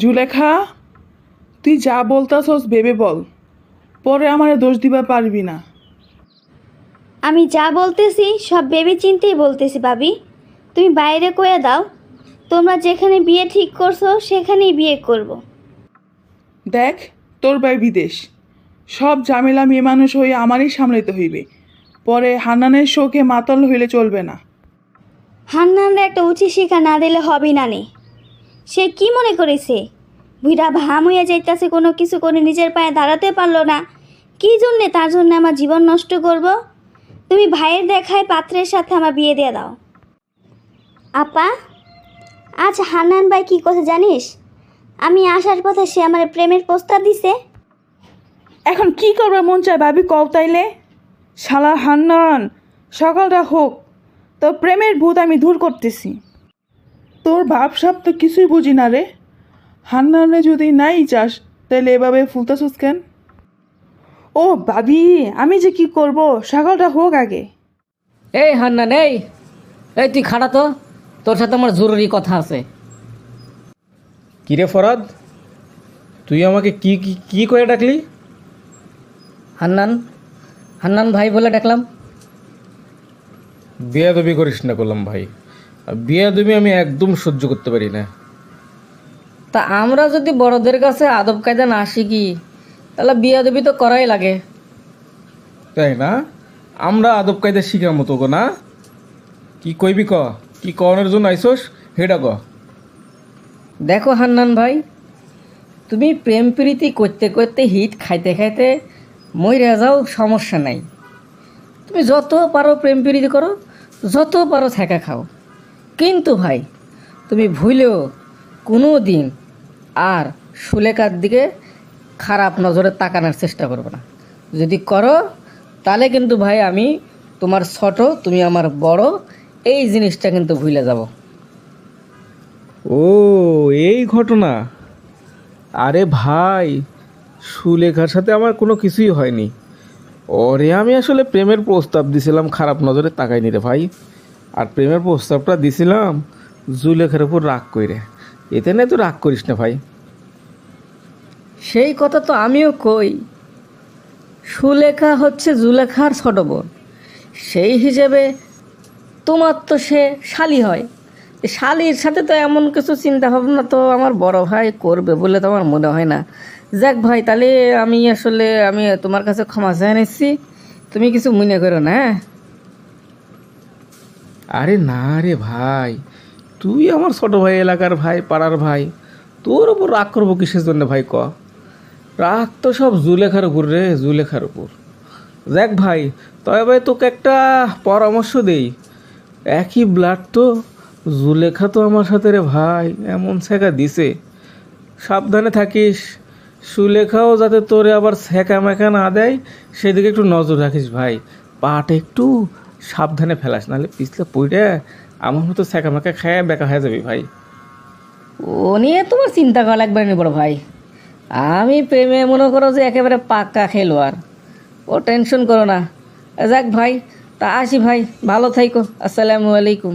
জুলেখা তুই যা বলতাছস ভেবে বল। পরে আমারে দোষ দিবা পারবি না। আমি যা বলতেছি সব ভেবে চিন্তেই বলতেছি ভাবি। তুমি বাইরে কয়ে দাও। তোমরা যেখানে বিয়ে ঠিক করছ সেখানেই বিয়ে করব। দেখ তোর ভাই বিদেশ। সব ঝামেলা মেয়ে মানুষ হয়ে আমারই সামলাইতে হইবে। পরে হান্নানের শোকে মাতাল হইলে চলবে না। হান্নানরা একটা উচিত শিক্ষা না দিলে হবে না নে। সে কি মনে করেছে? বুড়া ভাম হইয়া যাইতাছে, কোনো কিছু করে নিজের পায়ে দাঁড়াতে পারল না। কি জন্যে তার জন্য আমার জীবন নষ্ট করব? তুমি ভাইয়ের দেখায় পাত্রের সাথে আমার বিয়ে দিয়ে দাও। আপা, আজ হান্নান ভাই কি কথা জানিস? আমি আসার পথে সে আমার প্রেমের প্রস্তাব দিছে। এখন কি করবে মন চায় ভাবি কও তাইলে? শালা হান্নান, সকালটা হোক, তোর প্রেমের ভূত আমি দূর করতেছি। তোর ভাবসাব তো কিছুই বুঝি না রে। হান্নানে যদি নাই চাস তাহলে এভাবে ফুলতাছস কেন? ও ভাবি আমি যে কি করব? সকালটা হোক আগে। এই হান্নান এই এই তুই খাড়া তো। তোর সাথে আমার জরুরি কথা আছে। কিরে ফরাদ? তুই আমাকে কি কি কি করে ডাকলি? হান্নান হান্নান ভাই বলে ডাকলাম। বেয়াদবি করিস না করলাম ভাই। আর বেয়াদবি আমি একদম সহ্য করতে পারি না। তা আমরা যদি বড়দের কাছে আদব কায়দা না শিখি তাহলে বিয়া দেবী তো করাই লাগে। তাই না? আমরা আদব কায়দা শিখার মতো গো না? কি কইবি ক? কি কনের জন্য আইসোস? হেডা ক। দেখো হান্নান ভাই তুমি প্রেম প্রীতি করতে করতে হিট খাইতে খাইতে মইরা যাও সমস্যা নাই। তুমি যত পারো প্রেম প্রীতি করো যত পারো থেকা খাও। কিন্তু ভাই তুমি ভুলেও কোনো দিন আর সুলেখার দিকে খারাপ নজরে তাকানোর চেষ্টা করবে না। যদি করো, তাহলে কিন্তু ভাই আমি তোমার ছোট, তুমি আমার বড়, এই জিনিসটা কিন্তু ভুলে যাব। ও, এই ঘটনা? আরে ভাই, সুলেখার সাথে আমার কোনো কিছুই হয়নি। ওরে, আমি আসলে প্রেমের প্রস্তাব দিছিলাম, খারাপ নজরে তাকাইনি রে ভাই। আর প্রেমের প্রস্তাবটা দিছিলাম জুলেখার উপর রাগ কইরে। এতে না তো রাগ করিস না ভাই। সেই কথা তো আমিও কই। সুলেখা হচ্ছে জুলেখার ছোট বোন। সেই হিসেবে তোমার তো সে শালি হয়। শালির সাথে তো এমন কিছু চিন্তা ভাবনা তো আমার বড় ভাই করবে বলে তো আমার মনে হয় না। যাক ভাই তাহলে আমি আসলে আমি তোমার কাছে ক্ষমা চাই নিচ্ছি। তুমি কিছু মনে করো না হ্যাঁ? আরে না রে ভাই তুই আমার ছোট ভাই, এলাকার ভাই, পাড়ার ভাই, তোর উপর রাগ করব কিসের জন্য ভাই ক? রাগ তো সব জুলেখার উপর রে, জুলেখার উপর। দেখ ভাই, তবে ভাই তোকে একটা পরামর্শ দেই। একই ব্লাড তো জুলেখা তো আমার সাথে রে ভাই, এমন ছেঁকা দিছে। সাবধানে থাকিস, সুলেখাও যাতে তোরে আবার ছেঁকা মেকা না দেয়, সেদিকে একটু নজর রাখিস ভাই। পাটা একটু সাবধানে ফেলাস, নাহলে পিছলে পড়ে আমার মতো মেকা খায় বেকা হয়ে যাবি ভাই। ও নিয়ে তোমার চিন্তা করা লাগবে না বড় ভাই। আমি প্রেমে মনে করো যে একেবারে পাক্কা খেলোয়াড়। ও টেনশন করো না। যাক ভাই, তা আসি ভাই, ভালো থাইকো। আসসালামু আলাইকুম।